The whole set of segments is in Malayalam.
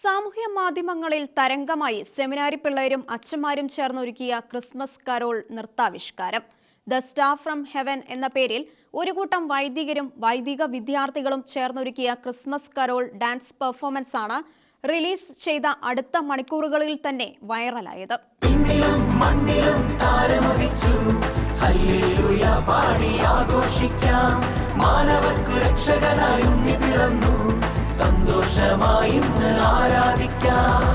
സാമൂഹ്യ മാധ്യമങ്ങളിൽ തരംഗമായി സെമിനാരി പിള്ളേരും അച്ഛന്മാരും ചേർന്നൊരുക്കിയ ക്രിസ്മസ് കരോൾ നൃത്താവിഷ്കാരം. ദ സ്റ്റാർ ഫ്രം ഹെവൻ എന്ന പേരിൽ ഒരു കൂട്ടം വൈദികരും വൈദിക വിദ്യാർത്ഥികളും ചേർന്നൊരുക്കിയ ക്രിസ്മസ് കരോൾ ഡാൻസ് പെർഫോമൻസ് ആണ് റിലീസ് ചെയ്ത അടുത്ത മണിക്കൂറുകളിൽ തന്നെ വൈറലായത്. മാനവർക്കു രക്ഷകനായി പിറന്നു. സന്തോഷമായി go.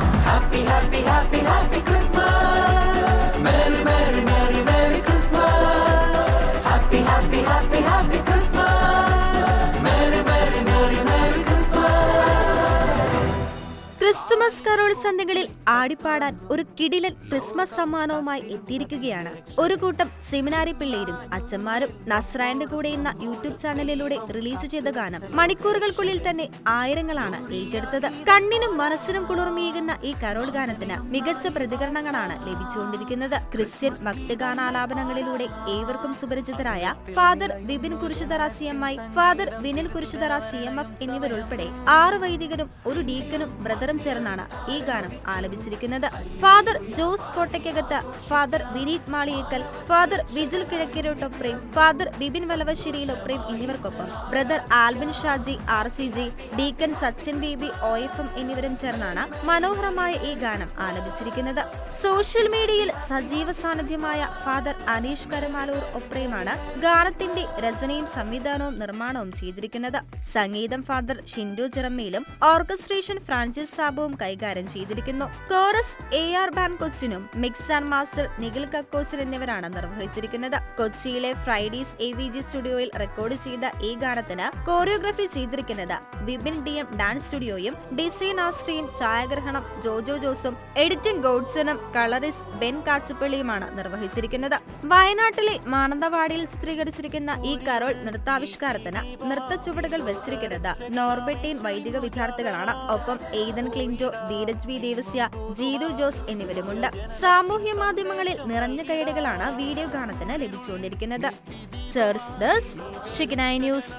ക്രിസ്തുമസ് കരോൾ സന്ധ്യകളിൽ ആടിപ്പാടാൻ ഒരു കിടിലൻ ക്രിസ്മസ് സമ്മാനവുമായി എത്തിയിരിക്കുകയാണ്. ഒരു കൂട്ടം സെമിനാരി പിള്ളേരും അച്ഛന്മാരും നസ്രായന്റെ കൂടെ എന്ന യൂട്യൂബ് ചാനലിലൂടെ റിലീസ് ചെയ്ത ഗാനം മണിക്കൂറുകൾക്കുള്ളിൽ തന്നെ ആയിരങ്ങളാണ് ഏറ്റെടുത്തത്. കണ്ണിനും മനസ്സിനും കുളിർമയേകുന്ന ഈ കരോൾ ഗാനത്തിന് മികച്ച പ്രതികരണങ്ങളാണ് ലഭിച്ചുകൊണ്ടിരിക്കുന്നത്. ക്രിസ്ത്യൻ ഭക്തിഗാനാലാപനങ്ങളിലൂടെ ഏവർക്കും സുപരിചിതരായ father Vipin Kurisuthara C M I father Vinil Kurisuthara C M F എന്നിവരുൾപ്പെടെ ആറ് വൈദികരും ഒരു ഡീക്കനും ബ്രദറും ചേർന്നാണ് ഈ ഗാനം ആലപിച്ചിരിക്കുന്നത്. Father Jose Kottaykkakath father Vineeth Maliyekkal father Vijil കിഴക്കിരോട്ടൊപ്രേം father Bibin വലവശ്ശേരിയിലൊപ്രേം എന്നിവർക്കൊപ്പം brother Albin Shaji R C G deacon Sachin Baby O F M എന്നിവരും ചേർന്നാണ് മനോഹരമായ ഈ ഗാനം ആലപിച്ചിരിക്കുന്നത്. സോഷ്യൽ മീഡിയയിൽ സജീവ സാന്നിധ്യമായ ഫാദർ അനീഷ് കരമാലൂർ ഒപ്രയുമാണ് ഗാനത്തിന്റെ രചനയും സംവിധാനവും നിർമ്മാണവും ചെയ്തിരിക്കുന്നത്. സംഗീതം ഫാദർ ഷിൻഡോ ചിറമ്മയിലും ഓർക്കസ്ട്രേഷൻ ഫ്രാൻസിസ് സാബുവും കൈകാര്യം ചെയ്തിരിക്കുന്നു. Chorus A R ban കൊച്ചിനും mix and master Nikhil Kakkochan എന്നിവരാണ് നിർവഹിച്ചിരിക്കുന്നത്. കൊച്ചിയിലെ ഫ്രൈഡീസ് എ വി ജി സ്റ്റുഡിയോയിൽ റെക്കോർഡ് ചെയ്ത ഈ ഗാനത്തിന് കോറിയോഗ്രഫി ചെയ്തിരിക്കുന്നത് വിപിൻ ഡി എം ഡാൻസ് സ്റ്റുഡിയോയും ഡിസൈൻ ആസ്ട്രിയും ഛായാഗ്രഹണം ജോജോ ജോസും എഡിറ്റിംഗ് ഗോഡ്സനും കളറിസ് ബെൻ കാച്ചപ്പള്ളിയുമാണ് നിർവഹിച്ചിരിക്കുന്നത്. വയനാട്ടിലെ മാനന്തവാടിയിൽ ചിത്രീകരിച്ചിരിക്കുന്ന ഈ കരോൾ നൃത്താവിഷ്കാരത്തിന് നൃത്ത ചുവടുകൾ വെച്ചിരിക്കുന്നത് നോർബെട്ടീൻ വൈദിക വിദ്യാർത്ഥികളാണ്. ഒപ്പം എയ്തൻ ക്ലിന്റോ ധീരജ് വി ദേവസ്യ ജീതു ജോസ് എന്നിവരുമുണ്ട്. സാമൂഹ്യ മാധ്യമങ്ങളിൽ നിറഞ്ഞ കൈയടികളാണ് വീഡിയോ ഗാനത്തിന് ലഭിച്ചുകൊണ്ടിരിക്കുന്നത്. ചേർസ് ഡസ് ഷിഗ്നൈ ന്യൂസ്